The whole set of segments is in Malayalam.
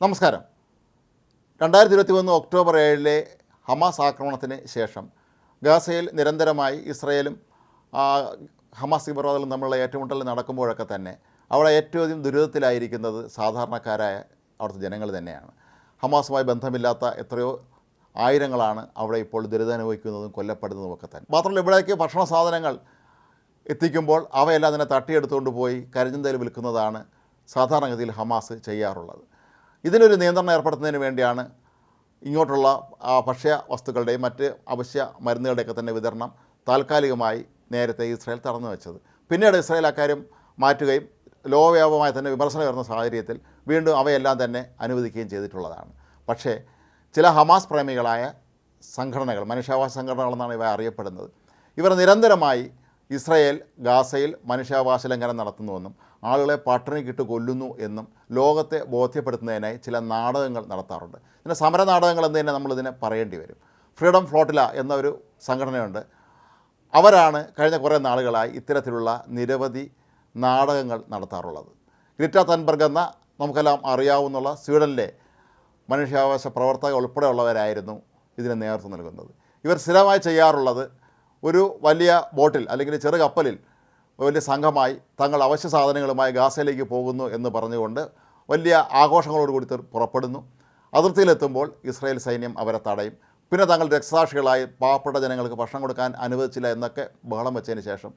നമസ്കാരം. രണ്ടായിരത്തി ഇരുപത്തി ഒന്ന് ഒക്ടോബർ ഏഴിലെ ഹമാസ് ആക്രമണത്തിന് ശേഷം ഗാസയിൽ നിരന്തരമായി ഇസ്രയേലും ഹമാസ് തീവ്രവാദികളും തമ്മിലുള്ള ഏറ്റുമുട്ടൽ നടക്കുമ്പോഴൊക്കെ തന്നെ അവിടെ ഏറ്റവും അധികം ദുരിതത്തിലായിരിക്കുന്നത് സാധാരണക്കാരായ അവിടുത്തെ ജനങ്ങൾ തന്നെയാണ്. ഹമാസുമായി ബന്ധമില്ലാത്ത എത്രയോ ആയിരങ്ങളാണ് അവിടെ ഇപ്പോൾ ദുരിതമനുഭവിക്കുന്നതും കൊല്ലപ്പെടുന്നതും ഒക്കെ തന്നെ. മാത്രമല്ല ഇവിടേക്ക് ഭക്ഷണ സാധനങ്ങൾ എത്തിക്കുമ്പോൾ അവയെല്ലാം തന്നെ തട്ടിയെടുത്തുകൊണ്ട് പോയി കരിഞ്ചന്തയിൽ വിൽക്കുന്നതാണ് സാധാരണഗതിയിൽ ഹമാസ് ചെയ്യാറുള്ളത്. ഇതിനൊരു നിയന്ത്രണം ഏർപ്പെടുത്തുന്നതിന് വേണ്ടിയാണ് ഇങ്ങോട്ടുള്ള ഭക്ഷ്യ വസ്തുക്കളുടെയും മറ്റ് അവശ്യ മരുന്നുകളുടെയൊക്കെ തന്നെ വിതരണം താൽക്കാലികമായി നേരത്തെ ഇസ്രായേൽ തടഞ്ഞു വെച്ചത്. പിന്നീട് ഇസ്രായേൽ അക്കാര്യം മാറ്റുകയും ലോകവ്യാപകമായി തന്നെ വിമർശനം വരുന്ന സാഹചര്യത്തിൽ വീണ്ടും അവയെല്ലാം തന്നെ അനുവദിക്കുകയും ചെയ്തിട്ടുള്ളതാണ്. പക്ഷേ ചില ഹമാസ് പ്രേമികളായ സംഘടനകൾ മനുഷ്യാവകാശ സംഘടനകളെന്നാണ് ഇവ അറിയപ്പെടുന്നത്. ഇവർ നിരന്തരമായി ഇസ്രയേൽ ഗാസയിൽ മനുഷ്യാവകാശ ലംഘനം നടത്തുന്നുവെന്നും ആളുകളെ പട്ടിണിക്കിട്ട് കൊല്ലുന്നു എന്നും ലോകത്തെ ബോധ്യപ്പെടുത്തുന്നതിനായി ചില നാടകങ്ങൾ നടത്താറുണ്ട്. ഇതിന് സമര നാടകങ്ങൾ എന്ന് തന്നെ നമ്മളിതിനെ പറയേണ്ടി വരും. ഫ്രീഡം ഫ്ലോട്ടില എന്ന ഒരു സംഘടനയുണ്ട്. അവരാണ് കഴിഞ്ഞ കുറേ നാളുകളായി ഇത്തരത്തിലുള്ള നിരവധി നാടകങ്ങൾ നടത്താറുള്ളത്. ഗ്രിറ്റ തൻബർഗ് എന്ന നമുക്കെല്ലാം അറിയാവുന്ന സ്വീഡനിലെ മനുഷ്യാവകാശ പ്രവർത്തക ഉൾപ്പെടെയുള്ളവരായിരുന്നു ഇതിന് നേതൃത്വം നൽകുന്നത്. ഇവർ സ്ഥിരമായി ചെയ്യാറുള്ളത് ഒരു വലിയ ബോട്ടിൽ അല്ലെങ്കിൽ ചെറു കപ്പലിൽ വലിയ സംഘമായി തങ്ങൾ അവശ്യ സാധനങ്ങളുമായി ഗാസയിലേക്ക് പോകുന്നു എന്ന് പറഞ്ഞുകൊണ്ട് വലിയ ആഘോഷങ്ങളോടുകൂടി പുറപ്പെടുന്നു. അതിർത്തിയിലെത്തുമ്പോൾ ഇസ്രായേൽ സൈന്യം അവരെ തടയും. പിന്നെ തങ്ങൾ രക്തസാക്ഷികളായി പാവപ്പെട്ട ജനങ്ങൾക്ക് ഭക്ഷണം കൊടുക്കാൻ അനുവദിച്ചില്ല എന്നൊക്കെ ബഹളം വെച്ചതിന് ശേഷം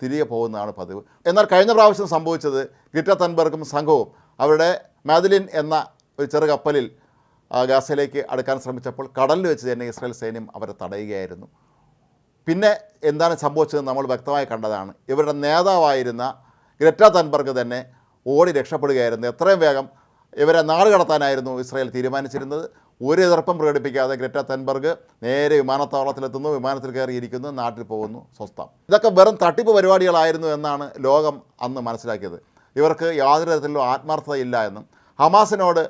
തിരികെ പോകുന്നതാണ് പതിവ്. എന്നാൽ കഴിഞ്ഞ പ്രാവശ്യം സംഭവിച്ചത് ഗിറ്റ തൻബർഗും സംഘവും അവരുടെ മാദലിൻ എന്ന ഒരു ചെറു കപ്പലിൽ ഗാസയിലേക്ക് അടുക്കാൻ ശ്രമിച്ചപ്പോൾ കടലിൽ വെച്ച് തന്നെ ഇസ്രായേൽ സൈന്യം അവരെ തടയുകയായിരുന്നു. പിന്നെ എന്താണ് സംഭവിച്ചത് നമ്മൾ വ്യക്തമായി കണ്ടതാണ്. ഇവരുടെ നേതാവായിരുന്ന ഗ്രറ്റ തൻബർഗ് തന്നെ ഓടി രക്ഷപ്പെടുകയായിരുന്നു. എത്രയും വേഗം ഇവരെ നാട് കടത്താനായിരുന്നു ഇസ്രായേൽ തീരുമാനിച്ചിരുന്നത്. ഒരു എതിർപ്പും പ്രകടിപ്പിക്കാതെ ഗ്രറ്റ തൻബർഗ് നേരെ വിമാനത്താവളത്തിലെത്തുന്നു വിമാനത്തിൽ കയറിയിരിക്കുന്നു നാട്ടിൽ പോകുന്നു സ്വസ്ഥം. ഇതൊക്കെ വെറും തട്ടിപ്പ് പരിപാടികളായിരുന്നു എന്നാണ് ലോകം അന്ന് മനസ്സിലാക്കിയത്. ഇവർക്ക് യാതൊരു തരത്തിലുള്ള ആത്മാർത്ഥതയില്ല എന്നും. ഹമാസിനോട്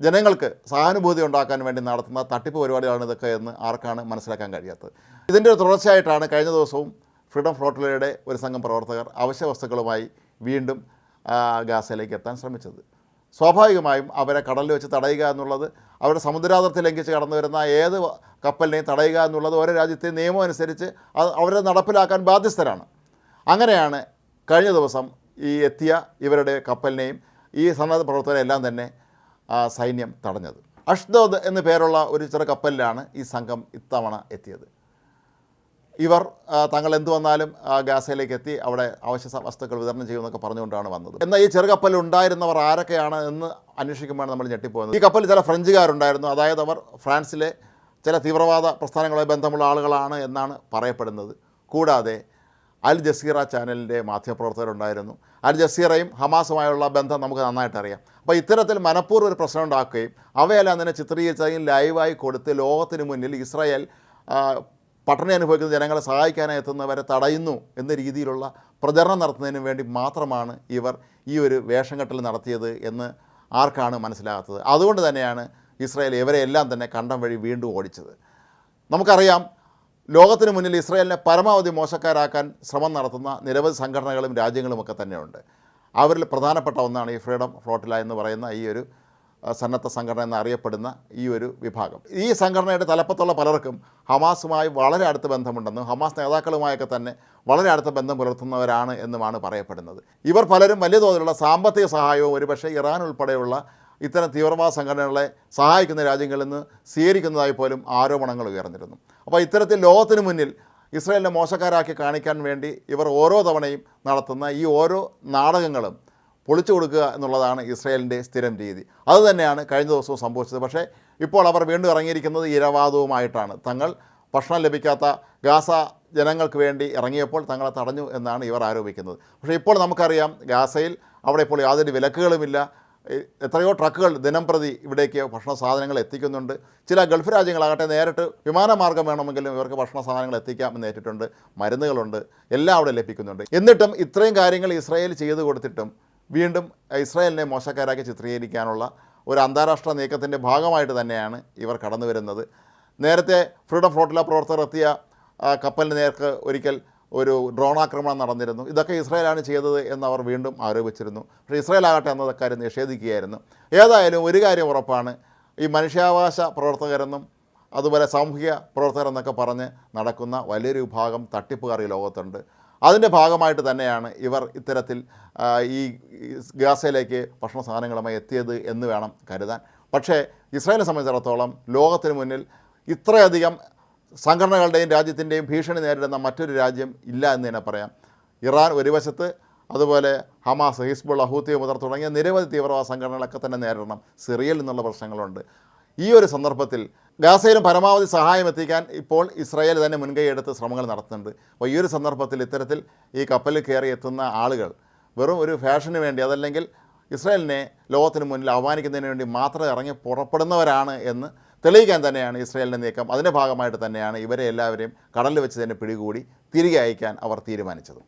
ജനങ്ങൾക്ക് സഹാനുഭൂതി ഉണ്ടാക്കാൻ വേണ്ടി നടത്തുന്ന തട്ടിപ്പ് പരിപാടികളാണ് ഇതൊക്കെ എന്ന് ആർക്കാണ് മനസ്സിലാക്കാൻ കഴിയാത്തത്. ഇതിന്റെ ഒരു തുടർച്ചയായിട്ടാണ് കഴിഞ്ഞ ദിവസവും ഫ്രീഡം ഫ്ലോട്ടിലയുടെ ഒരു സംഘം പ്രവർത്തകർ അവശ്യ വസ്തുക്കളുമായി വീണ്ടും ഗാസയിലേക്ക് എത്താൻ ശ്രമിച്ചത്. സ്വാഭാവികമായും അവരെ കടലിൽ വെച്ച് തടയുക എന്നുള്ളത് അവരുടെ സമുദ്രാതിർത്തി ലംഘിച്ച് കടന്നു വരുന്ന ഏത് കപ്പലിനെയും തടയുക എന്നുള്ളത് ഓരോ രാജ്യത്തെ നിയമം അനുസരിച്ച് അവരെ നടപ്പിലാക്കാൻ ബാധ്യസ്ഥരാണ്. അങ്ങനെയാണ് കഴിഞ്ഞ ദിവസം ഈ എത്തിയ ഇവരുടെ കപ്പലിനെയും ഈ സന്നദ്ധ പ്രവർത്തകരെല്ലാം തന്നെ സൈന്യം തടഞ്ഞത്. അഷ്ദോദ് എന്നു പേരുള്ള ഒരു ചെറു കപ്പലിലാണ് ഈ സംഘം ഇത്തവണ എത്തിയത്. ഇവർ തങ്ങൾ എന്തു വന്നാലും ആ, ഗാസയിലേക്ക് എത്തി അവിടെ അവശ്യ വസ്തുക്കൾ വിതരണം ചെയ്യുമെന്നൊക്കെ പറഞ്ഞുകൊണ്ടാണ് വന്നത്. എന്നാൽ ഈ ചെറു കപ്പലിൽ ഉണ്ടായിരുന്നവർ ആരൊക്കെയാണ് എന്ന് അന്വേഷിക്കുമ്പോഴാണ് നമ്മൾ ഞെട്ടിപ്പോകുന്നത് ഈ കപ്പലിൽ ചില ഫ്രഞ്ചുകാരുണ്ടായിരുന്നു. അതായത് അവർ ഫ്രാൻസിലെ ചില തീവ്രവാദ പ്രസ്ഥാനങ്ങളുമായി ബന്ധമുള്ള ആളുകളാണ് എന്നാണ് പറയപ്പെടുന്നത്. കൂടാതെ അൽ ജസീറ ചാനലിന്റെ മാധ്യമപ്രവർത്തകരുണ്ടായിരുന്നു. അൽ ജസീറയും ഹമാസുമായുള്ള ബന്ധം നമുക്ക് നന്നായിട്ട് അറിയാം അപ്പോൾ ഇത്തരത്തിൽ മനഃപൂർവം ഒരു പ്രശ്നം ഉണ്ടാക്കുകയും അവയെല്ലാം തന്നെ ചിത്രീകരിച്ചതിൽ ലൈവായി കൊടുത്ത് ലോകത്തിന് മുന്നിൽ ഇസ്രായേൽ പട്ടണി അനുഭവിക്കുന്ന ജനങ്ങളെ സഹായിക്കാനായി എത്തുന്നവരെ തടയുന്നു എന്ന രീതിയിലുള്ള പ്രചരണം നടത്തുന്നതിന് വേണ്ടി മാത്രമാണ് ഇവർ ഈ ഒരു വേഷം കെട്ടൽ നടത്തിയത് എന്ന് ആർക്കാണ് മനസ്സിലാകാത്തത്. അതുകൊണ്ട് തന്നെയാണ് ഇസ്രായേൽ ഇവരെയെല്ലാം തന്നെ കണ്ടം വഴി വീണ്ടും ഓടിച്ചത്. നമുക്കറിയാം ലോകത്തിന് മുന്നിൽ ഇസ്രായേലിനെ പരമാവധി മോശക്കാരാക്കാൻ ശ്രമം നടത്തുന്ന നിരവധി സംഘടനകളും രാജ്യങ്ങളുമൊക്കെ തന്നെയുണ്ട്. അവരിൽ പ്രധാനപ്പെട്ട ഒന്നാണ് ഈ ഫ്രീഡം ഫ്ലോട്ടില എന്ന് പറയുന്ന ഈ ഒരു സന്നദ്ധ സംഘടന എന്നറിയപ്പെടുന്ന ഈ ഒരു വിഭാഗം. ഈ സംഘടനയുടെ തലപ്പത്തുള്ള പലർക്കും ഹമാസുമായി വളരെ അടുത്ത ബന്ധമുണ്ടെന്നും ഹമാസ് നേതാക്കളുമായൊക്കെ തന്നെ വളരെ അടുത്ത ബന്ധം പുലർത്തുന്നവരാണ് എന്നുമാണ് പറയപ്പെടുന്നത്. ഇവർ പലരും വലിയ തോതിലുള്ള സാമ്പത്തിക സഹായവും ഒരുപക്ഷെ ഇറാൻ ഉൾപ്പെടെയുള്ള ഇത്തരം തീവ്രവാദ സംഘടനകളെ സഹായിക്കുന്ന രാജ്യങ്ങളിൽ നിന്ന് സ്വീകരിക്കുന്നതായി പോലും ആരോപണങ്ങൾ ഉയർന്നിരുന്നു. അപ്പോൾ ഇത്തരത്തിൽ ലോകത്തിന് മുന്നിൽ ഇസ്രയേലിനെ മോശക്കാരാക്കി കാണിക്കാൻ വേണ്ടി ഇവർ ഓരോ തവണയും നടത്തുന്ന ഈ ഓരോ നാടകങ്ങളും പൊളിച്ചു കൊടുക്കുക എന്നുള്ളതാണ് ഇസ്രയേലിന്റെ സ്ഥിരം രീതി. അതുതന്നെയാണ് കഴിഞ്ഞ ദിവസവും സംഭവിച്ചത്. പക്ഷേ ഇപ്പോൾ അവർ വീണ്ടും ഇറങ്ങിയിരിക്കുന്നത് ഇരവാദവുമായിട്ടാണ്. തങ്ങൾ ഭക്ഷണം ലഭിക്കാത്ത ഗാസ ജനങ്ങൾക്ക് വേണ്ടി ഇറങ്ങിയപ്പോൾ തങ്ങളെ തടഞ്ഞു എന്നാണ് ഇവർ ആരോപിക്കുന്നത്. പക്ഷേ ഇപ്പോൾ നമുക്കറിയാം ഗാസയിൽ അവിടെ ഇപ്പോൾ യാതൊരു വിലക്കുകളുമില്ല. എത്രയോ ട്രക്കുകൾ ദിനം പ്രതി ഇവിടേക്ക് ഭക്ഷണ സാധനങ്ങൾ എത്തിക്കുന്നുണ്ട്. ചില ഗൾഫ് രാജ്യങ്ങളാകട്ടെ നേരിട്ട് വിമാനമാർഗം വേണമെങ്കിലും ഇവർക്ക് ഭക്ഷണ സാധനങ്ങൾ എത്തിക്കാം എന്ന് ഏറ്റിട്ടുണ്ട്. മരുന്നുകളുണ്ട്. എല്ലാം അവിടെ ലഭിക്കുന്നുണ്ട്. എന്നിട്ടും ഇത്രയും കാര്യങ്ങൾ ഇസ്രായേൽ ചെയ്തു കൊടുത്തിട്ടും വീണ്ടും ഇസ്രായേലിനെ മോശക്കാരാക്കി ചിത്രീകരിക്കാനുള്ള ഒരു അന്താരാഷ്ട്ര നീക്കത്തിന്റെ ഭാഗമായിട്ട് തന്നെയാണ് ഇവർ കടന്നു വരുന്നത് നേരത്തെ ഫ്രീഡം ഫ്ലോട്ടില പ്രവർത്തകർ എത്തിയ കപ്പലിന് നേർക്ക് ഒരിക്കൽ ഒരു ഡ്രോൺ ആക്രമണം നടന്നിരുന്നു. ഇതൊക്കെ ഇസ്രായേലാണ് ചെയ്തത് എന്നവർ വീണ്ടും ആരോപിച്ചിരുന്നു. പക്ഷേ ഇസ്രായേൽ ആകട്ടെ എന്നത് കാര്യം നിഷേധിക്കുകയായിരുന്നു. ഏതായാലും ഒരു കാര്യം ഉറപ്പാണ്. ഈ മനുഷ്യാവകാശ പ്രവർത്തകരെന്നും അതുപോലെ സാമൂഹിക പ്രവർത്തകരെന്നൊക്കെ പറഞ്ഞ് നടക്കുന്ന വലിയൊരു വിഭാഗം തട്ടിപ്പുകാർ ലോകത്തുണ്ട്. അതിന്റെ ഭാഗമായിട്ട് തന്നെയാണ് ഇവർ ഇത്തരത്തിൽ ഈ ഗാസയിലേക്ക് ഭക്ഷണ സാധനങ്ങളുമായി എത്തിയത് എന്ന് വേണം കരുതാൻ. പക്ഷേ ഇസ്രായേലിനെ സംബന്ധിച്ചിടത്തോളം ലോകത്തിന് മുന്നിൽ ഇത്രയധികം സംഘടനകളുടെയും രാജ്യത്തിന്റെയും ഭീഷണി നേരിടുന്ന മറ്റൊരു രാജ്യം ഇല്ല എന്ന് തന്നെ പറയാം. ഇറാൻ ഒരു വശത്ത് അതുപോലെ ഹമാസ് ഹിസ്ബുൾ അഹൂത്തി മുതർ തുടങ്ങിയ നിരവധി തീവ്രവാദ സംഘടനകളൊക്കെ തന്നെ നേരിടണം. സിറിയയിൽ നിന്നുള്ള പ്രശ്നങ്ങളുണ്ട്. ഈ ഒരു സന്ദർഭത്തിൽ ഗാസയിലും പരമാവധി സഹായം എത്തിക്കാൻ ഇപ്പോൾ ഇസ്രായേൽ തന്നെ മുൻകൈയെടുത്ത് ശ്രമങ്ങൾ നടത്തുന്നുണ്ട്. അപ്പോൾ ഈ ഒരു സന്ദർഭത്തിൽ ഇത്തരത്തിൽ ഈ കപ്പലിൽ കയറി എത്തുന്ന ആളുകൾ വെറും ഒരു ഫാഷന് വേണ്ടി അതല്ലെങ്കിൽ ഇസ്രായേലിനെ ലോകത്തിന് മുന്നിൽ അവമാനിക്കുന്നതിന് വേണ്ടി മാത്രം ഇറങ്ങി പുറപ്പെടുന്നവരാണ് എന്ന് തെളിയിക്കാൻ തന്നെയാണ് ഇസ്രയേലിന്റെ നീക്കം. അതിന്റെ ഭാഗമായിട്ട് തന്നെയാണ് ഇവരെ എല്ലാവരെയും കടലിൽ വെച്ച് തന്നെ പിടികൂടി തിരികെ അയക്കാൻ അവർ തീരുമാനിച്ചത്.